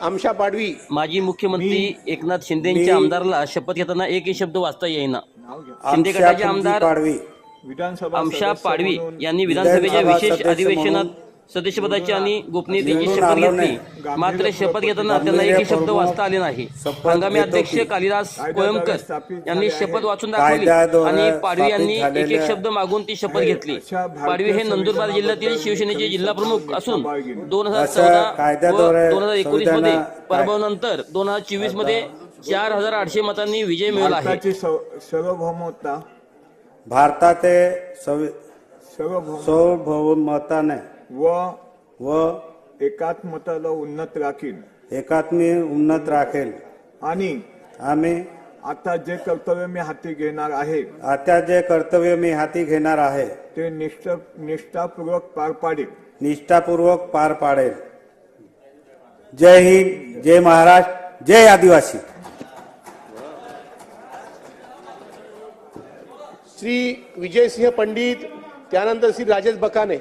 आमशा पाडवी. माजी मुख्यमंत्री एकनाथ शिंदेच्या आमदारला शपथ घेताना एकही शब्द वाचता येईना. शिंदे आमशा गटाचे आमदार पाडवी विधानसभा आमशा सदस्य पाडवी म्हणून यांनी विधानसभेच्या विधानसभा विशेष सदस्य अधिवेशनात सदस्यपदाची आणि गोपनीयतेची शपथ घेतली. मात्र शपथ घेताना त्यांना एकही शब्द वाचता आले नाही हंगामी अध्यक्ष कालिदास स्थापित यांनी शपथ. वाचून दाखवली आणि पाडवी यांनी एक एक शब्द मागून ती शपथ. घेतली पाडवी हे नंदुरबार जिल्ह्यातील शिवसेनेचे जिल्हा प्रमुख असून. दोन हजार चौदा व दोन हजार एकोणीसमध्ये संविधाना- पराभव नंतर दोन हजार चोवीसमध्ये चार हजार आठशे मतांनी विजय मिळवला आहे भारताची सार्वभौमताने व व एकात्मताला उन्नत राखील एकात्मी उन्नत राखेल. आणि आम्ही आता जे कर्तव्य मी हाती घेणार आहे आता जे कर्तव्य मी हाती घेणार आहे ते निष्ठ निष्ठापूर्वक पार पाडेल. निष्ठापूर्वक पार पाडेल. जय हिंद जय महाराष्ट्र जय आदिवासी. श्री विजयसिंह पंडित त्यानंतर श्री राजेश बकाने.